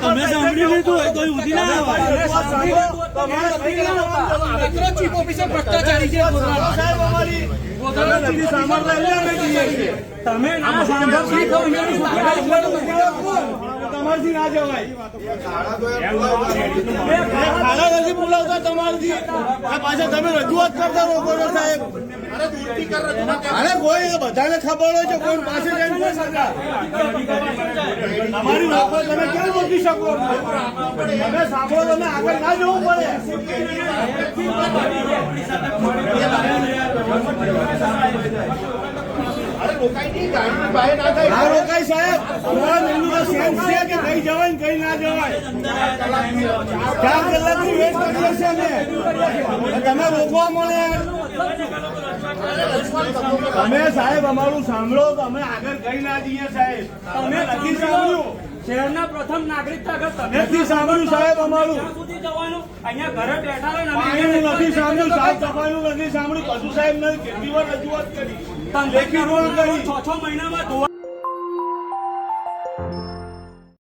તમે સાંભળી લીધું હોય તો ઉધી ના આવે ઓફિસર ભ્રષ્ટાચારી છે તમે રજૂઆત કરતા લોકો સાહેબ. અરે કોઈ બધાને ખબર હોય છે કોઈ પાસે જઈને કોઈ સરકાર તમારી લોકો તમે ક્યાં રોકી શકો? તમે સાંભળો તમે આગળ ના જવું પડે. ના સાહેબ. સેન્સ છે કે કઈ જવાય ને કઈ ના જવાય. ચાર કલાકની વેટ કરીએ અમે. તમે રોકવા મળે. તમે સાહેબ અમારું સાંભળો તો અમે આગળ કઈ ના જઈએ સાહેબ. તમે નથી સાંભળ્યું. શહેરના પ્રથમ નાગરિક નથી સાંભળ્યું સાહેબ અમારું. સુધી જવાનું અહીંયા ઘરે બેઠા નથી સાંભળ્યું સાહેબ તમારું નથી સાંભળ્યું. કશું સાહેબ નથી કેટલી વાર રજૂઆત કરી. કરી. છ છ મહિનામાં ધોવા